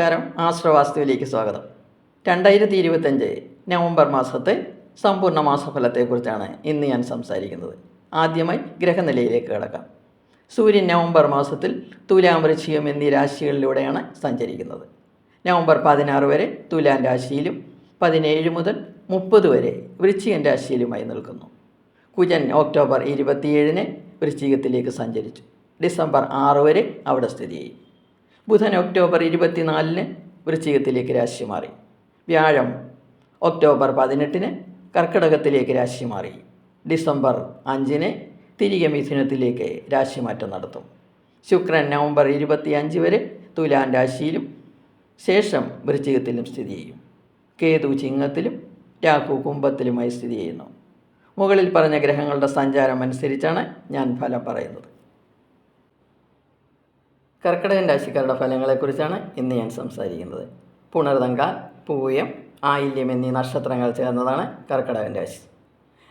നമസ്കാരം. ആശ്രവാസ്തുവിലേക്ക് സ്വാഗതം. രണ്ടായിരത്തി ഇരുപത്തഞ്ച് നവംബർ മാസത്തെ സമ്പൂർണ മാസഫലത്തെക്കുറിച്ചാണ് ഇന്ന് ഞാൻ സംസാരിക്കുന്നത്. ആദ്യമായി ഗ്രഹനിലയിലേക്ക് കിടക്കാം. സൂര്യൻ നവംബർ മാസത്തിൽ തുലാം വൃശ്ചികം എന്നീ രാശികളിലൂടെയാണ് സഞ്ചരിക്കുന്നത്. നവംബർ പതിനാറ് വരെ തുലാം രാശിയിലും പതിനേഴ് മുതൽ മുപ്പത് വരെ വൃശ്ചികൻ രാശിയിലുമായി നിൽക്കുന്നു. കുജൻ ഒക്ടോബർ ഇരുപത്തിയേഴിന് വൃശ്ചികത്തിലേക്ക് സഞ്ചരിച്ചു. ഡിസംബർ ആറ് വരെ അവിടെ സ്ഥിതി ചെയ്യും ബുധൻ ഒക്ടോബർ ഇരുപത്തിനാലിന് വൃശ്ചികത്തിലേക്ക് രാശി മാറി. വ്യാഴം ഒക്ടോബർ പതിനെട്ടിന് കർക്കിടകത്തിലേക്ക് രാശി മാറി. ഡിസംബർ അഞ്ചിന് തിരികെ മിഥുനത്തിലേക്ക് രാശിമാറ്റം നടത്തും. ശുക്രൻ നവംബർ ഇരുപത്തി അഞ്ച് വരെ തുലാൻ രാശിയിലും ശേഷം വൃശ്ചികത്തിലും സ്ഥിതി ചെയ്യും. കേതു ചിങ്ങത്തിലും രാഹു കുംഭത്തിലുമായി സ്ഥിതി ചെയ്യുന്നു. മുകളിൽ പറഞ്ഞ ഗ്രഹങ്ങളുടെ സഞ്ചാരം അനുസരിച്ചാണ് ഞാൻ ഫലം പറയുന്നത്. കർക്കിടകൻ രാശിക്കാരുടെ ഫലങ്ങളെക്കുറിച്ചാണ് ഇന്ന് ഞാൻ സംസാരിക്കുന്നത്. പുണർതങ്ക പൂയം ആയില്യം എന്നീ നക്ഷത്രങ്ങൾ ചേർന്നതാണ് കർക്കിടകൻ രാശി.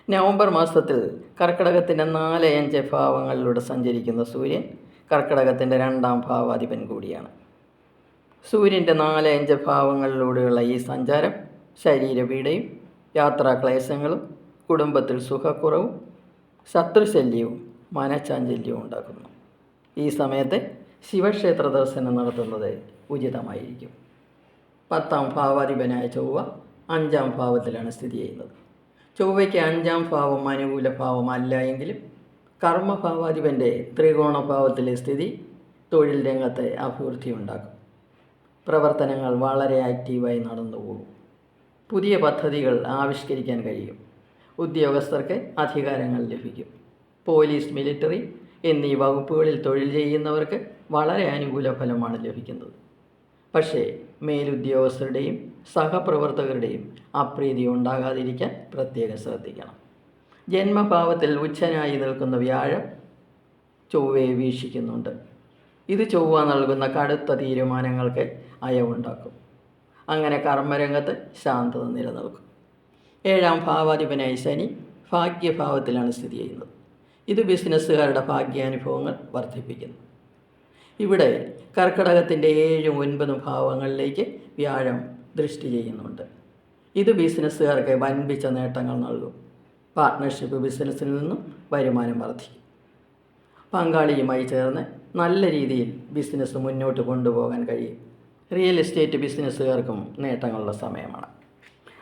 നവംബർ മാസത്തിൽ കർക്കിടകത്തിന്റെ നാല് അഞ്ച് ഭാവങ്ങളിലൂടെ സഞ്ചരിക്കുന്ന സൂര്യൻ കർക്കിടകത്തിന്റെ രണ്ടാം ഭാവാധിപൻ കൂടിയാണ്. സൂര്യന്റെ നാല് അഞ്ച് ഭാവങ്ങളിലൂടെയുള്ള ഈ സഞ്ചാരം ശരീരപീഡയും യാത്രാക്ലേശങ്ങളും കുടുംബത്തിൽ സുഖക്കുറവും ശത്രുശല്യവും മനഃശാഞ്ചല്യവും ഉണ്ടാക്കുന്നു. ഈ സമയത്ത് ശിവക്ഷേത്ര ദർശനം നടത്തുന്നത് ഉചിതമായിരിക്കും. പത്താം ഭാവാധിപനായ ചൊവ്വ അഞ്ചാം ഭാവത്തിലാണ് സ്ഥിതി ചെയ്യുന്നത്. ചൊവ്വയ്ക്ക് അഞ്ചാം ഭാവം അനുകൂല ഭാവമല്ല എങ്കിലും കർമ്മഭാവാധിപന്റെ ത്രികോണ ഭാവത്തിലെ സ്ഥിതി തൊഴിൽ രംഗത്തെ അഭിവൃദ്ധി ഉണ്ടാക്കും. പ്രവർത്തനങ്ങൾ വളരെ ആക്റ്റീവായി നടന്നുപോകും പുതിയ പദ്ധതികൾ ആവിഷ്കരിക്കാൻ കഴിയും. ഉദ്യോഗസ്ഥർക്ക് അധികാരങ്ങൾ ലഭിക്കും. പോലീസ് മിലിറ്ററി എന്നീ വകുപ്പുകളിൽ തൊഴിൽ ചെയ്യുന്നവർക്ക് വളരെ അനുകൂല ഫലമാണ് ലഭിക്കുന്നത്. പക്ഷേ മേലുദ്യോഗസ്ഥരുടെയും സഹപ്രവർത്തകരുടെയും അപ്രീതി ഉണ്ടാകാതിരിക്കാൻ പ്രത്യേകം ശ്രദ്ധിക്കണം. ജന്മഭാവത്തിൽ ഉച്ചനായി നിൽക്കുന്ന വ്യാഴം ചൊവ്വയെ വീക്ഷിക്കുന്നുണ്ട്. ഇത് ചൊവ്വ നൽകുന്ന കടുത്ത തീരുമാനങ്ങൾക്ക് അയവുണ്ടാക്കും. അങ്ങനെ കർമ്മരംഗത്ത് ശാന്തത നിലനിൽക്കും. ഏഴാം ഭാവാധിപനായി ശനി ഭാഗ്യഭാവത്തിലാണ് സ്ഥിതി ചെയ്യുന്നത്. ഇത് ബിസിനസ്സുകാരുടെ ഭാഗ്യാനുഭവങ്ങൾ വർദ്ധിപ്പിക്കുന്നു. ഇവിടെ കർക്കിടകത്തിന്റെ ഏഴും ഒൻപതും ഭാവങ്ങളിലേക്ക് വ്യാഴം ദൃഷ്ടി ചെയ്യുന്നുണ്ട്. ഇത് ബിസിനസ്സുകാർക്ക് വൻപിച്ച നേട്ടങ്ങൾ നൽകും. പാർട്ട്ണർഷിപ്പ് ബിസിനസ്സിൽ നിന്നും വരുമാനം വർദ്ധിക്കും. പങ്കാളിയുമായി ചേർന്ന് നല്ല രീതിയിൽ ബിസിനസ് മുന്നോട്ട് കൊണ്ടുപോകാൻ കഴിയും. റിയൽ എസ്റ്റേറ്റ് ബിസിനസ്സുകാർക്കും നേട്ടങ്ങളുള്ള സമയമാണ്.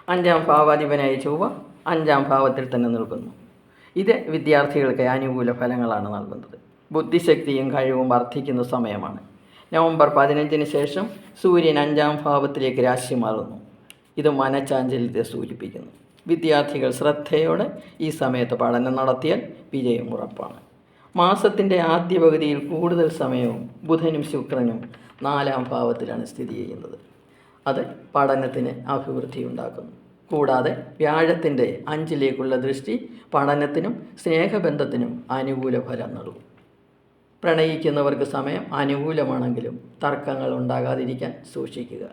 അഞ്ചാം ഭാവാധിപനായ ചൊവ്വ അഞ്ചാം ഭാവത്തിൽ തന്നെ നിൽക്കുന്നു. ഇത് വിദ്യാർത്ഥികൾക്ക് അനുകൂല ഫലങ്ങളാണ് നൽകുന്നത്. ബുദ്ധിശക്തിയും കഴിവും വർദ്ധിക്കുന്ന സമയമാണ്. നവംബർ പതിനഞ്ചിന് ശേഷം സൂര്യൻ അഞ്ചാം ഭാവത്തിലേക്ക് രാശി മാറുന്നു ഇത് മനഃചാഞ്ചല്യത്തെ സൂചിപ്പിക്കുന്നു. വിദ്യാർത്ഥികൾ ശ്രദ്ധയോടെ ഈ സമയത്ത് പഠനം നടത്തിയാൽ വിജയം ഉറപ്പാണ്. മാസത്തിന്റെ ആദ്യ പകുതിയിൽ കൂടുതൽ സമയവും ബുധനും ശുക്രനും നാലാം ഭാവത്തിലാണ് സ്ഥിതി ചെയ്യുന്നത്. അത് പഠനത്തിന് അഭിവൃദ്ധി ഉണ്ടാക്കുന്നു. കൂടാതെ വ്യാഴത്തിന്റെ അഞ്ചിലേക്കുള്ള ദൃഷ്ടി പഠനത്തിനും സ്നേഹബന്ധത്തിനും അനുകൂല ഫലം നൽകും. പ്രണയിക്കുന്നവർക്ക് സമയം അനുകൂലമാണെങ്കിലും തർക്കങ്ങൾ ഉണ്ടാകാതിരിക്കാൻ സൂക്ഷിക്കുക.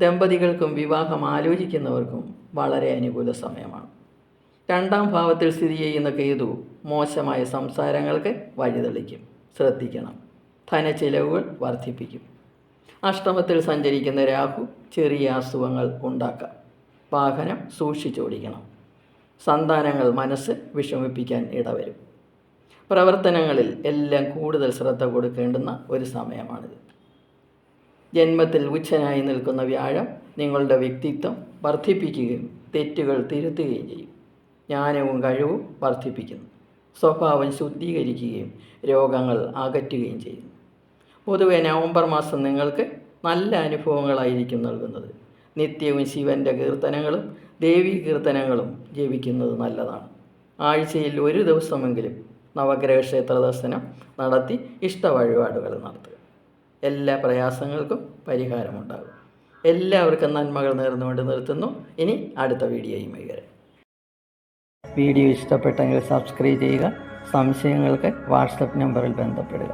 ദമ്പതികൾക്കും വിവാഹം ആലോചിക്കുന്നവർക്കും വളരെ അനുകൂല സമയമാണ്. രണ്ടാം ഭാവത്തിൽ സ്ഥിതി ചെയ്യുന്ന കേതു മോശമായ സംസാരങ്ങൾക്ക് വഴിതെളിക്കും. ശ്രദ്ധിക്കണം. ധനച്ചിലവുകൾ വർദ്ധിപ്പിക്കും. അഷ്ടമത്തിൽ സഞ്ചരിക്കുന്ന രാഹു ചെറിയ അസുഖങ്ങൾ ഉണ്ടാക്കാം. വാഹനം സൂക്ഷിച്ചോടിക്കണം. സന്താനങ്ങൾ മനസ്സ് വിഷമിപ്പിക്കാൻ ഇടവരും. പ്രവർത്തനങ്ങളിൽ എല്ലാം കൂടുതൽ ശ്രദ്ധ കൊടുക്കേണ്ടുന്ന ഒരു സമയമാണിത്. ജന്മത്തിൽ ഉച്ചനായി നിൽക്കുന്ന വ്യാഴം നിങ്ങളുടെ വ്യക്തിത്വം വർദ്ധിപ്പിക്കുകയും തെറ്റുകൾ തിരുത്തുകയും ചെയ്യും. ജ്ഞാനവും കഴിവും വർദ്ധിപ്പിക്കുന്നു. സ്വഭാവം ശുദ്ധീകരിക്കുകയും രോഗങ്ങൾ അകറ്റുകയും ചെയ്യുന്നു. പൊതുവെ നവംബർ മാസം നിങ്ങൾക്ക് നല്ല അനുഭവങ്ങളായിരിക്കും നൽകുന്നത്. നിത്യവും ശിവന്റെ കീർത്തനങ്ങളും ദേവീ കീർത്തനങ്ങളും ജപിക്കുന്നത് നല്ലതാണ്. ആഴ്ചയിൽ ഒരു ദിവസമെങ്കിലും നവഗ്രഹ ക്ഷേത്ര ദർശനം നടത്തി ഇഷ്ട വഴിപാടുകൾ നടത്തുക. എല്ലാ പ്രയാസങ്ങൾക്കും പരിഹാരമുണ്ടാകും. എല്ലാവർക്കും നന്മകൾ നേർന്നുകൊണ്ട് നിർത്തുന്നു. ഇനി അടുത്ത വീഡിയോയുമായി വരാം. വീഡിയോ ഇഷ്ടപ്പെട്ടെങ്കിൽ സബ്സ്ക്രൈബ് ചെയ്യുക സംശയങ്ങൾക്ക് വാട്സപ്പ് നമ്പറിൽ ബന്ധപ്പെടുക.